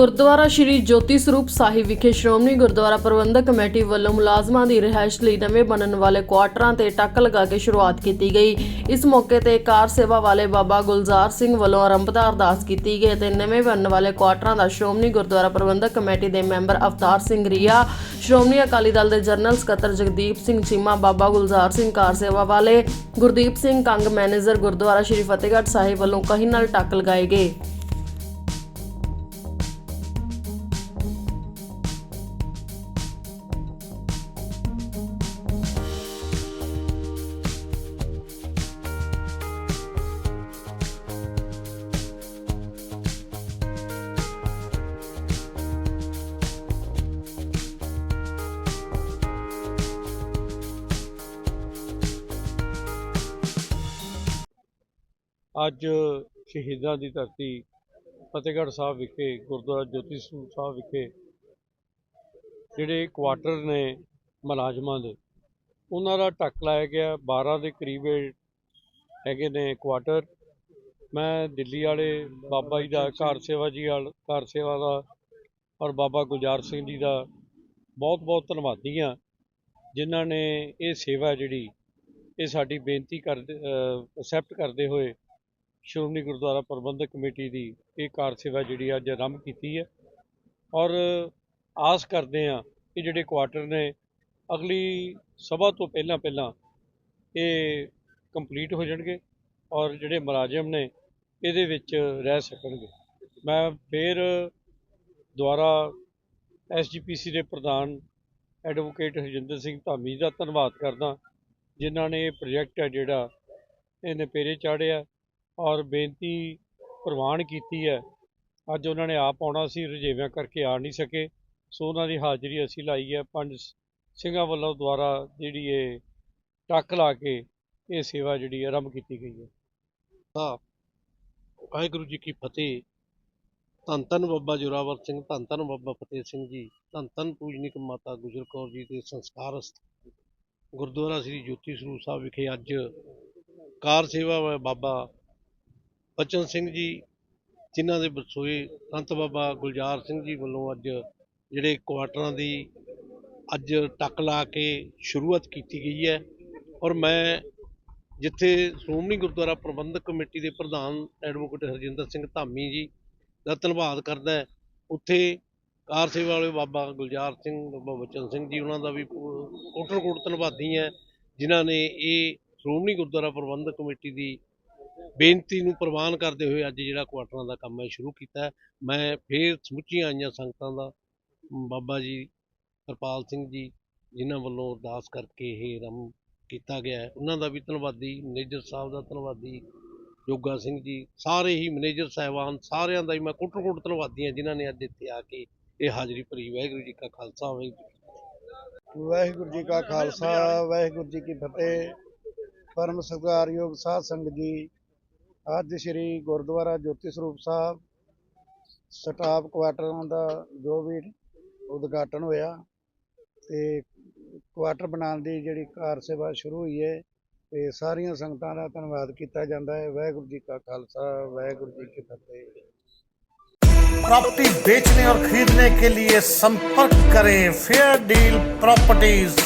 ਗੁਰਦੁਆਰਾ ਸ਼੍ਰੀ ਜੋਤੀ ਸਰੂਪ ਸਾਹਿਬ ਵਿਖੇ ਸ਼੍ਰੋਮਣੀ ਗੁਰਦੁਆਰਾ ਪ੍ਰਬੰਧਕ ਕਮੇਟੀ ਵੱਲੋਂ ਮੁਲਾਜ਼ਮਾਂ ਦੀ ਰਿਹਾਇਸ਼ ਲਈ ਨਵੇਂ ਬਣਨ ਵਾਲੇ ਕੁਆਟਰਾਂ ਤੇ ਟੱਕ ਲਗਾ ਕੇ ਸ਼ੁਰੂਆਤ ਕੀਤੀ ਗਈ। ਇਸ ਮੌਕੇ ਤੇ ਕਾਰ ਸੇਵਾ ਵਾਲੇ ਬਾਬਾ ਗੁਲਜ਼ਾਰ ਸਿੰਘ ਵੱਲੋਂ ਆਰੰਭਤਾ ਅਰਦਾਸ ਕੀਤੀ ਗਈ ਤੇ ਨਵੇਂ ਬਣਨ ਵਾਲੇ ਕੁਆਟਰਾਂ ਦਾ ਸ਼੍ਰੋਮਣੀ ਗੁਰਦੁਆਰਾ ਪ੍ਰਬੰਧਕ ਕਮੇਟੀ ਦੇ ਮੈਂਬਰ ਅਵਤਾਰ ਸਿੰਘ ਰੀਆ, ਸ਼੍ਰੋਮਣੀ ਅਕਾਲੀ ਦਲ ਦੇ ਜਨਰਲ ਸਕੱਤਰ ਜਗਦੀਪ ਸਿੰਘ ਚੀਮਾ, ਬਾਬਾ ਗੁਲਜ਼ਾਰ ਸਿੰਘ ਕਾਰ ਸੇਵਾ ਵਾਲੇ ਗੁਰਦੀਪ ਸਿੰਘ ਕੰਗ ਮੈਨੇਜਰ ਗੁਰਦੁਆਰਾ ਸ਼੍ਰੀ ਫਤਿਹਗੜ੍ਹ ਸਾਹਿਬ ਵੱਲੋਂ ਕਹੀ ਨਾਲ ਟੱਕ ਲਗਾਏ ਗਏ। ਅੱਜ ਸ਼ਹੀਦਾਂ ਦੀ ਧਰਤੀ ਫਤਿਹਗੜ੍ਹ ਸਾਹਿਬ ਵਿਖੇ, ਗੁਰਦੁਆਰਾ ਜੋਤੀ ਸਰੂਪ ਸਾਹਿਬ ਵਿਖੇ, ਜਿਹੜੇ ਕੁਆਟਰ ਨੇ ਮੁਲਾਜ਼ਮਾਂ ਦੇ, ਉਹਨਾਂ ਦਾ ਟੱਕ ਲਾਇਆ ਗਿਆ। 12 ਦੇ ਕਰੀਬ ਹੈਗੇ ਨੇ ਕੁਆਟਰ। ਮੈਂ ਦਿੱਲੀ ਵਾਲੇ ਬਾਬਾ ਜੀ ਦਾ, ਘਰ ਸੇਵਾ ਜੀ ਵਾਲ, ਘਰ ਸੇਵਾ ਦਾ ਔਰ ਬਾਬਾ ਗੁਲਜ਼ਾਰ ਸਿੰਘ ਜੀ ਦਾ ਬਹੁਤ ਬਹੁਤ ਧੰਨਵਾਦੀ ਹਾਂ, ਜਿਨ੍ਹਾਂ ਨੇ ਇਹ ਸੇਵਾ ਜਿਹੜੀ, ਇਹ ਸਾਡੀ ਬੇਨਤੀ ਕਰਦੇ ਅਕਸੈਪਟ ਕਰਦੇ ਹੋਏ ਸ਼੍ਰੋਮਣੀ ਗੁਰਦੁਆਰਾ ਪ੍ਰਬੰਧਕ ਕਮੇਟੀ ਦੀ ਇਹ ਕਾਰ ਸੇਵਾ ਜਿਹੜੀ ਅੱਜ ਆਰੰਭ ਕੀਤੀ ਹੈ। ਔਰ ਆਸ ਕਰਦੇ ਹਾਂ ਕਿ ਜਿਹੜੇ ਕੁਆਟਰ ਨੇ ਅਗਲੀ ਸਭਾ ਤੋਂ ਪਹਿਲਾਂ ਪਹਿਲਾਂ ਇਹ ਕੰਪਲੀਟ ਹੋ ਜਾਣਗੇ ਔਰ ਜਿਹੜੇ ਮੁਲਾਜ਼ਮ ਨੇ ਇਹਦੇ ਵਿੱਚ ਰਹਿ ਸਕਣਗੇ। ਮੈਂ ਫਿਰ ਦੁਆਰਾ ਐਸਜੀਪੀਸੀ ਦੇ ਪ੍ਰਧਾਨ ਐਡਵੋਕੇਟ ਹਰਜਿੰਦਰ ਸਿੰਘ ਧਾਮੀ ਦਾ ਧੰਨਵਾਦ ਕਰਦਾ, ਜਿਨ੍ਹਾਂ ਨੇ ਇਹ ਪ੍ਰੋਜੈਕਟ ਹੈ ਜਿਹੜਾ ਇਹਨੇ ਪੇਰੇ ਚਾੜਿਆ ਔਰ ਬੇਨਤੀ ਪ੍ਰਵਾਨ ਕੀਤੀ ਹੈ। ਅੱਜ ਉਹਨਾਂ ਨੇ ਆਪ ਆਉਣਾ ਸੀ, ਰੁਝੇਵਿਆਂ ਕਰਕੇ ਆ ਨਹੀਂ ਸਕੇ। ਸੋ ਉਹਨਾਂ ਦੀ ਹਾਜ਼ਰੀ ਅਸੀਂ ਲਾਈ ਹੈ। ਪੰਜ ਸਿੰਘਾਂ ਵੱਲੋਂ ਦੁਆਰਾ ਜਿਹੜੀ ਇਹ ਟੱਕ ਲਾ ਕੇ ਇਹ ਸੇਵਾ ਜਿਹੜੀ ਆਰੰਭ ਕੀਤੀ ਗਈ ਹੈ। ਵਾਹਿਗੁਰੂ ਜੀ ਕੀ ਫਤਿਹ। ਧੰਨ ਧੰਨ ਬਾਬਾ ਜੋਰਾਵਰ ਸਿੰਘ, ਧੰਨ ਧੰਨ ਬਾਬਾ ਫਤਿਹ ਸਿੰਘ ਜੀ, ਧੰਨ ਧੰਨ ਪੂਜਨੀਕ ਮਾਤਾ ਗੁਜਰ ਕੌਰ ਜੀ ਦੇ ਸੰਸਕਾਰ ਗੁਰਦੁਆਰਾ ਸ੍ਰੀ ਜੋਤੀ ਸਰੂਪ ਸਾਹਿਬ ਵਿਖੇ ਅੱਜ ਕਾਰ ਸੇਵਾ ਬਾਬਾ ਬਚਨ ਸਿੰਘ ਜੀ, ਜਿਨ੍ਹਾਂ ਦੇ ਬਸੋਏ ਸੰਤ ਬਾਬਾ ਗੁਲਜ਼ਾਰ ਸਿੰਘ ਜੀ ਵੱਲੋਂ ਅੱਜ ਜਿਹੜੇ ਕੁਆਟਰਾਂ ਦੀ ਅੱਜ ਟੱਕ ਲਾ ਕੇ ਸ਼ੁਰੂਆਤ ਕੀਤੀ ਗਈ ਹੈ ਔਰ ਮੈਂ ਜਿੱਥੇ ਸ਼੍ਰੋਮਣੀ ਗੁਰਦੁਆਰਾ ਪ੍ਰਬੰਧਕ ਕਮੇਟੀ ਦੇ ਪ੍ਰਧਾਨ ਐਡਵੋਕੇਟ ਹਰਜਿੰਦਰ ਸਿੰਘ ਧਾਮੀ ਜੀ ਦਾ ਧੰਨਵਾਦ ਕਰਦਾ ਉੱਥੇ ਕਾਰ ਸੇਵਾ ਵਾਲੇ ਬਾਬਾ ਗੁਲਜ਼ਾਰ ਸਿੰਘ, ਬਾਬਾ ਬਚਨ ਸਿੰਘ ਜੀ ਉਹਨਾਂ ਦਾ ਵੀ ਕੋਟਰ ਕੋਟ ਧੰਨਵਾਦੀ ਹੈ, ਜਿਨ੍ਹਾਂ ਨੇ ਇਹ ਸ਼੍ਰੋਮਣੀ ਗੁਰਦੁਆਰਾ ਪ੍ਰਬੰਧਕ ਕਮੇਟੀ ਦੀ ਬੇਨਤੀ ਨੂੰ ਪ੍ਰਵਾਨ ਕਰਦੇ ਹੋਏ ਅੱਜ ਜਿਹੜਾ ਕੁਆਟਰਾਂ ਦਾ ਕੰਮ ਹੈ ਸ਼ੁਰੂ ਕੀਤਾ ਮੈਂ ਫੇਰ ਸਮੁੱਚੀਆਂ ਆਈਆਂ ਸੰਗਤਾਂ ਦਾ ਬਾਬਾ ਜੀ ਹਰਪਾਲ ਸਿੰਘ ਜੀ, ਜਿਨ੍ਹਾਂ ਵੱਲੋਂ ਅਰਦਾਸ ਕਰਕੇ ਇਹ ਆਰੰਭ ਕੀਤਾ ਗਿਆ ਉਹਨਾਂ ਦਾ ਵੀ ਧੰਨਵਾਦੀ, ਮੈਨੇਜਰ ਸਾਹਿਬ ਦਾ ਧੰਨਵਾਦੀ, ਜੋਗਾ ਸਿੰਘ ਜੀ, ਸਾਰੇ ਹੀ ਮੈਨੇਜਰ ਸਾਹਿਬਾਨ, ਸਾਰਿਆਂ ਦਾ ਹੀ ਮੈਂ ਕੁੱਟ ਕੁੱਟ ਧੰਨਵਾਦੀ ਹਾਂ, ਜਿਨ੍ਹਾਂ ਨੇ ਅੱਜ ਇੱਥੇ ਆ ਕੇ ਇਹ ਹਾਜ਼ਰੀ ਭਰੀ। ਵਾਹਿਗੁਰੂ ਜੀ ਕਾ ਖਾਲਸਾ, ਵਾਹਿਗੁਰੂ ਵਾਹਿਗੁਰੂ ਜੀ ਕਾ ਖਾਲਸਾ, ਵਾਹਿਗੁਰੂ ਜੀ ਕੀ ਫਤਿਹ। ਪਰਮ ਸਤਿਕਾਰਯੋਗ ਸਾਧ ਸੰਗਤ ਜੀ ਅੱਜ ਸ੍ਰੀ ਗੁਰਦੁਆਰਾ ਜੋਤੀ ਸਰੂਪ ਸਾਹਿਬ ਸਟਾਫ ਕੁਆਟਰਾਂ ਦਾ ਜੋ ਵੀ ਉਦਘਾਟਨ ਹੋਇਆ ਤੇ ਕੁਆਟਰ ਬਣਾਉਣ ਦੀ ਜਿਹੜੀ ਕਾਰ ਸੇਵਾ ਸ਼ੁਰੂ ਹੋਈ ਹੈ ਤੇ ਸਾਰੀਆਂ ਸੰਗਤਾਂ ਦਾ ਧੰਨਵਾਦ ਕੀਤਾ ਜਾਂਦਾ ਹੈ ਵਾਹਿਗੁਰੂ ਜੀ ਕਾ ਖਾਲਸਾ ਵਾਹਿਗੁਰੂ ਜੀ ਕੀ ਫਤਿਹ प्रॉपर्टी बेचने और खरीदने के लिए संपर्क करें फेयर डील प्रॉपर्टीज